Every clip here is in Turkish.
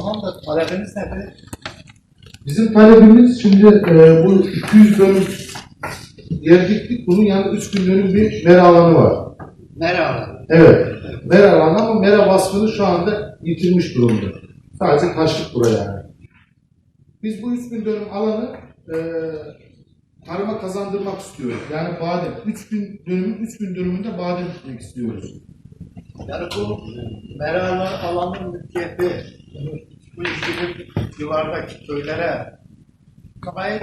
Tamam da talebiniz nedir? Bizim talebimiz şimdi e, bu 200 dönüm yer diktik. Bunun yanında 3000 dönüm bir mera alanı var. Merhaba. Evet. Mera alanı ama mera vasfını şu anda yitirmiş durumda. Sadece taşlık buraya yani. Biz bu 3000 dönüm alanı e, tarıma kazandırmak istiyoruz. Yani badem. 3000 dönümün 3000 dönümünde badem dikmek istiyoruz. Yani bu merhaba alanın mülkiyeti bu işçilik civardaki köylere gayet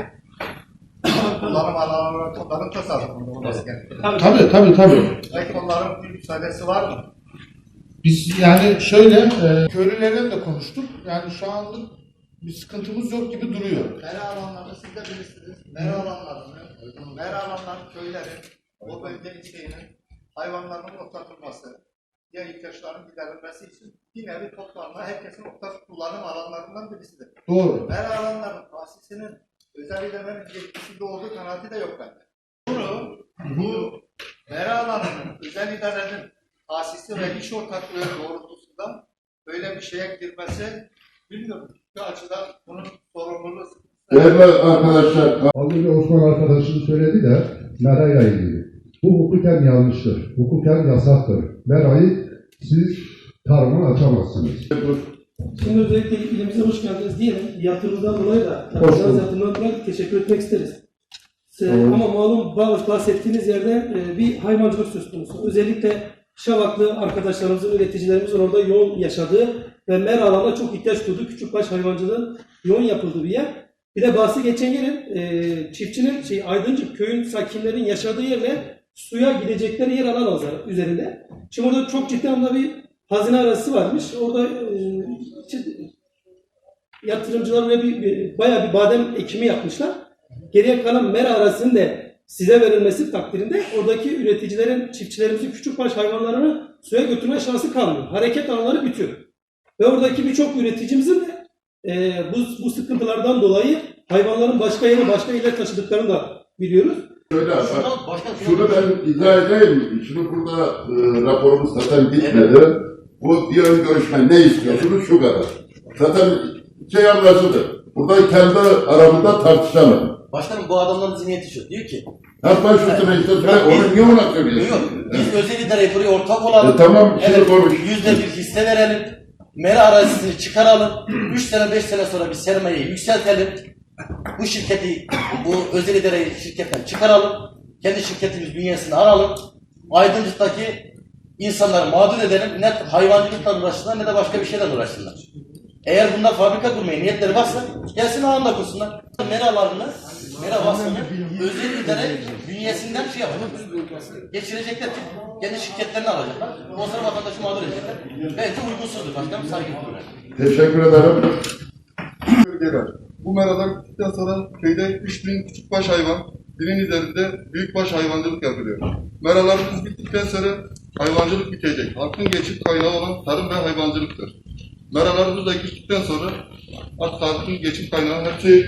kullanım alanları kullanım tasarrufunda olması gerekiyor. Tabii tabii tabii. Belki onların bir müsaadesi var mı? Biz yani şöyle e, köylülerle de konuştuk. Yani şu anlık bir sıkıntımız yok gibi duruyor. Mera alanlarını siz de bilirsiniz. Mera alanlarını, mera alanların köylerin, o bölgenin şeyinin hayvanların otlatılması, ya ihtiyaçların giderilmesi için bir nevi toplanma herkesin ortak kullanım alanlarından birisidir. Doğru. Mera alanların tahsisinin özel idarenin yetkisinde olduğu kanaati de yok bende. Bunu, bu mera alanının özel idarenin tahsisi ve iş ortaklığı doğrultusunda böyle bir şeye girmesi bilmiyorum. Şu açıdan bunun sorumluluğu Değerli arkadaşlar, Az önce Osman arkadaşım söyledi de Mera'yla ilgili. Bu hukuken yanlıştır. Hukuken yasaktır. Mera'yı siz tarıma açamazsınız. Şimdi özellikle ilimize hoş geldiniz diyelim. Yatırımdan dolayı da, yapacağınız yatırımdan dolayı teşekkür etmek isteriz. Size- Ama malum bah- bahsettiğiniz yerde e, bir hayvancılık söz konusu. Özellikle Şavaklı arkadaşlarımızın, üreticilerimizin orada yoğun yaşadığı ve mer alana çok ihtiyaç duyduğu küçükbaş hayvancılığın yoğun yapıldığı bir yer. Bir de bahsi geçen yerin e, çiftçinin, şey, Aydıncık köyün sakinlerin yaşadığı yerle suya gidecekleri yer alan üzerinde. Şimdi orada çok ciddi anlamda bir hazine arası varmış. Orada e, yatırımcılar oraya bir, bir- bayağı bir badem ekimi yapmışlar. Geriye kalan mera arasının da size verilmesi takdirinde oradaki üreticilerin, çiftçilerimizin küçükbaş hayvanlarını suya götürme şansı kalmıyor. Hareket alanları bitiyor. Ve oradaki birçok üreticimizin de e, bu, bu sıkıntılardan dolayı hayvanların başka yere, başka ile taşıdıklarını da biliyoruz. Şöyle bak, şunu ben izah edeyim. Şimdi burada e, raporumuz zaten bitmedi. Bu bir ön görüşme ne istiyorsunuz şu kadar. Zaten şey anlaşıldı. Burada kendi aramızda tartışalım. Başkanım bu adamların zihniyeti şu. Diyor ki, Hep baş üstüne işte Ya onu niye ona yok, söylüyorsun? biz özel idareye buraya ortak olalım. E tamam, şimdi evet, konuş. yüzde bir hisse verelim. Mera arazisini çıkaralım. Üç sene, beş sene sonra bir sermayeyi yükseltelim. Bu şirketi, bu özel idareyi şirketten çıkaralım. Kendi şirketimiz bünyesine alalım. Aydıncık'taki insanları mağdur edelim. Ne hayvancılıkla uğraşsınlar ne de başka bir şeyle uğraşsınlar. Eğer bunlar fabrika kurmaya niyetleri varsa gelsin alanda kursunlar. Meralarını, mera vasfını özel idare bünyesinden şey yapacak. Geçirecekler kendi şirketlerini alacaklar. O zaman vatandaşı mağdur edecekler. Bence uygunsuzdur başkanım saygı duyuyorum. Teşekkür ederim. Bu meradan gittikten sonra köyde 3000 küçükbaş hayvan, binin üzerinde büyükbaş hayvancılık yapılıyor. Meralarımız bittikten sonra hayvancılık bitecek. Halkın geçim kaynağı olan tarım ve hayvancılıktır. Meralarımız da gittikten sonra artık halkın geçim kaynağı şey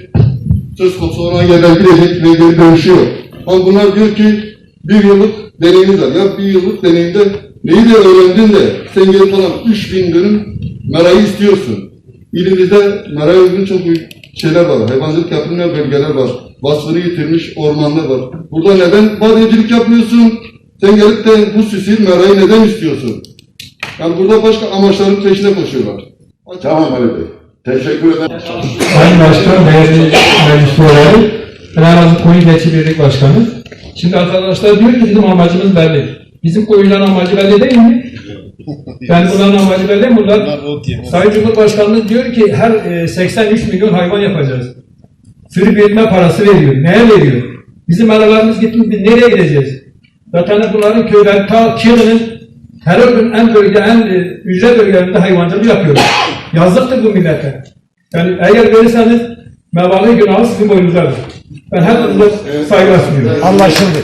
söz konusu olan yerden gidecek ve dönüşüyor. Ama bunlar diyor ki bir yıllık deneyimiz var. Ya bir yıllık deneyimde neyi de öğrendin de sen geri kalan 3000 dönüm merayı istiyorsun. İlimizde meraya uygun çok büyük şeyler var. Hayvancılık yapılmayan bölgeler var. Vasfını yitirmiş ormanlar var. Burada neden badecilik yapmıyorsun? Sen gelip de bu süsü merayı neden istiyorsun? Yani burada başka amaçların peşine koşuyorlar. Tamam Ali Bey. Teşekkür ederim. Sayın Başkan, değerli meclis üyeleri, Fenerbahçe Koyun Geçi Birlik Başkanı. Şimdi arkadaşlar diyor ki bizim amacımız belli. Bizim koyunların amacı belli değil mi? Ben bunların amacı belli mi? Bunlar, Sayın Cumhurbaşkanımız diyor ki her e, 83 milyon hayvan yapacağız. Sürü büyütme parası veriyor. Neye veriyor? Bizim aralarımız gitti, biz nereye gideceğiz? Zaten bunların köyler ta Kirin'in her gün en bölge, en e, ücret bölgelerinde hayvancılık yapıyorlar. Yazıktır bu millete. Yani eğer verirseniz mevalı günahı sizin boynunuzadır. Ben her türlü saygı sunuyorum. Anlaşıldı.